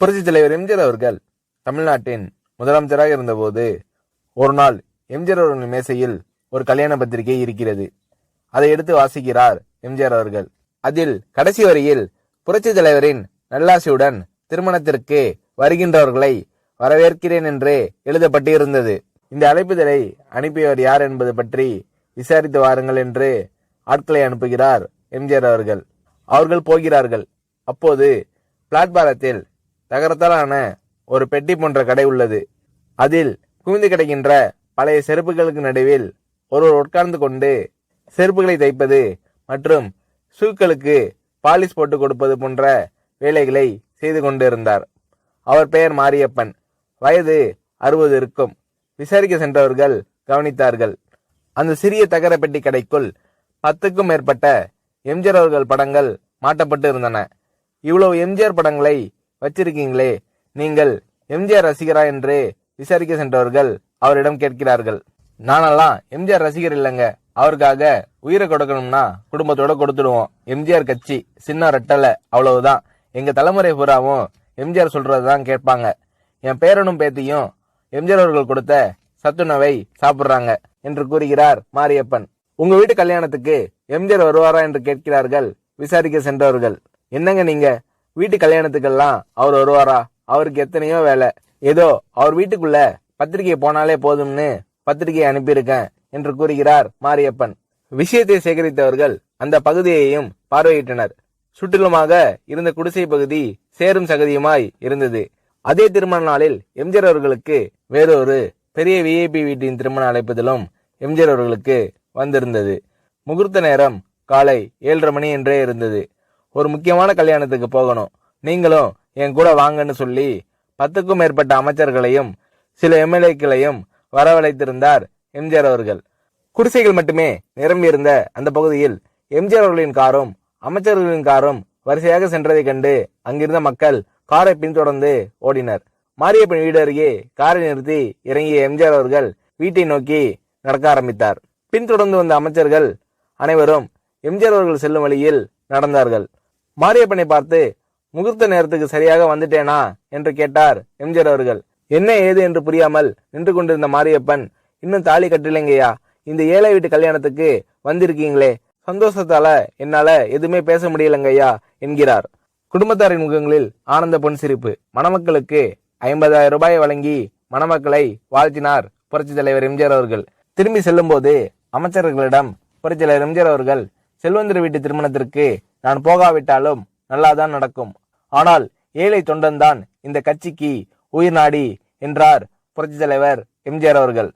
புரட்சி தலைவர் எம்ஜிஆர் அவர்கள் தமிழ்நாட்டின் முதலமைச்சராக இருந்தபோது ஒரு நாள் எம்ஜிஆர் அவர்களின் மேசையில் ஒரு கல்யாண பத்திரிகை இருக்கிறது. அதை எடுத்து வாசிக்கிறார் எம்ஜிஆர் அவர்கள். அதில் கடைசி வரியில் புரட்சி தலைவரின் நல்லாசியுடன் திருமணத்திற்கு வருகின்றவர்களை வரவேற்கிறேன் என்று எழுதப்பட்டிருந்தது. இந்த அழைப்புதலை அனுப்பியவர் யார் என்பது பற்றி விசாரித்து வாருங்கள் என்று ஆட்களை அனுப்புகிறார் எம்ஜிஆர் அவர்கள். அவர்கள் போகிறார்கள். அப்போது பிளாட்பாரத்தில் தகரத்தாலான ஒரு பெட்டி போன்ற கடை உள்ளது. அதில் குவிந்து கிடக்கின்ற பழைய செருப்புகளுக்கு நடுவில் ஒருவர் உட்கார்ந்து கொண்டு செருப்புகளை தைப்பது மற்றும் ஷூக்களுக்கு பாலிஷ் போட்டு கொடுப்பது போன்ற வேலைகளை செய்து கொண்டிருந்தார். அவர் பெயர் மாரியப்பன். வயது அறுபது இருக்கும். விசாரிக்க சென்றவர்கள் கவனித்தார்கள். அந்த சிறிய தகர பெட்டி கடைக்குள் பத்துக்கும் மேற்பட்ட எம்ஜிஆர் அவர்கள் படங்கள் மாட்டப்பட்டு இருந்தன. இவ்வளவு எம்ஜிஆர் படங்களை வச்சிருக்கீங்களே. நீங்கள் எம்ஜிஆர் ரசிகரா என்று விசாரிக்க சென்றவர்கள் அவரிடம் கேட்கிறார்கள். நானெல்லாம் எம்ஜிஆர் ரசிகர் இல்லைங்க. அவருக்காக உயிரை கொடுக்கணும்னா குடும்பத்தோட கொடுத்துடுவோம். எம்ஜிஆர் கட்சி சின்ன ரெட்டலை அவ்வளவுதான். எங்க தலைமுறை பூராவும் எம்ஜிஆர் சொல்றதுதான் கேட்பாங்க. என் பேரனும் பேத்தியும் எம்ஜிஆர் அவர்கள் கொடுத்த சத்துணவை சாப்பிடுறாங்க என்று கூறுகிறார் மாரியப்பன். உங்க வீட்டு கல்யாணத்துக்கு எம்ஜிஆர் வருவாரா என்று கேட்கிறார்கள் விசாரிக்க சென்றவர்கள். என்னங்க நீங்க? வீட்டு கல்யாணத்துக்கெல்லாம் அவர் வருவாரா? அவருக்கு எத்தனையோ வேலை. ஏதோ அவர் வீட்டுக்குள்ள பத்திரிகை போனாலே போதும்னு பத்திரிகை அனுப்பியிருக்கேன் என்று கூறுகிறார் மாரியப்பன். விஷயத்தை சேகரித்தவர்கள் அந்த பகுதியையும் பார்வையிட்டனர். சுற்றிலுமாக இருந்த குடிசை பகுதி சேரும் சகதியுமாய் இருந்தது. அதே திருமண நாளில் எம்ஜிஆர் அவர்களுக்கு வேறொரு பெரிய விஐபி வீட்டின் திருமண அழைப்பதிலும் எம்ஜிஆர் அவர்களுக்கு வந்திருந்தது. முகூர்த்த நேரம் காலை ஏழரை மணி என்றே இருந்தது. ஒரு முக்கியமான கல்யாணத்துக்கு போகணும். நீங்களும் என் கூட வாங்கன்னு சொல்லி பத்துக்கும் மேற்பட்ட அமைச்சர்களையும் சில எம்எல்ஏக்களையும் வரவழைத்திருந்தார் எம்ஜிஆர் அவர்கள். குடிசைகள் மட்டுமே நிரம்பியிருந்த அந்த பகுதியில் எம்ஜிஆர் அவர்களின் காரும் அமைச்சர்களின் காரும் வரிசையாக சென்றதைக் கண்டு அங்கிருந்த மக்கள் காரை பின்தொடர்ந்து ஓடினர். மாரியப்பன் வீடு அருகே காரை நிறுத்தி இறங்கிய எம்ஜிஆர் அவர்கள் வீட்டை நோக்கி நடக்க ஆரம்பித்தார். பின்தொடர்ந்து வந்த அமைச்சர்கள் அனைவரும் எம்ஜிஆர் அவர்கள் செல்லும் வழியில் நடந்தார்கள். மாரியப்பனை பார்த்து முகூர்த்த நேரத்துக்கு சரியாக வந்துட்டேனா? என்று கேட்டார் எம்ஜிஆர் அவர்கள். என்ன ஏது என்று புரியாமல் நின்று கொண்டிருந்த மாரியப்பன் இன்னும் தாலி கட்டலைங்கய்யா இந்த ஏழை வீட்டு கல்யாணத்துக்கு வந்திருக்கீங்களே. சந்தோஷத்தால என்னால எதுவுமே பேச முடியலங்கய்யா என்கிறார். குடும்பத்தாரின் முகங்களில் ஆனந்த பொன் சிரிப்பு. மணமக்களுக்கு ஐம்பதாயிரம் ரூபாய் வழங்கி மணமக்களை வாழ்த்தினார் புரட்சி தலைவர் எம்ஜிஆர் அவர்கள். திரும்பி செல்லும்போது அமைச்சர்களிடம் புரட்சி தலைவர் எம்ஜிஆர் அவர்கள் செல்வந்தர் வீட்டு திருமணத்திற்கு நான் போகாவிட்டாலும் நல்லாதான் நடக்கும். ஆனால் ஏழை தொண்டன்தான் இந்த கட்சிக்கு உயிர் நாடி என்றார் புரட்சி தலைவர் எம்ஜிஆர் அவர்கள்.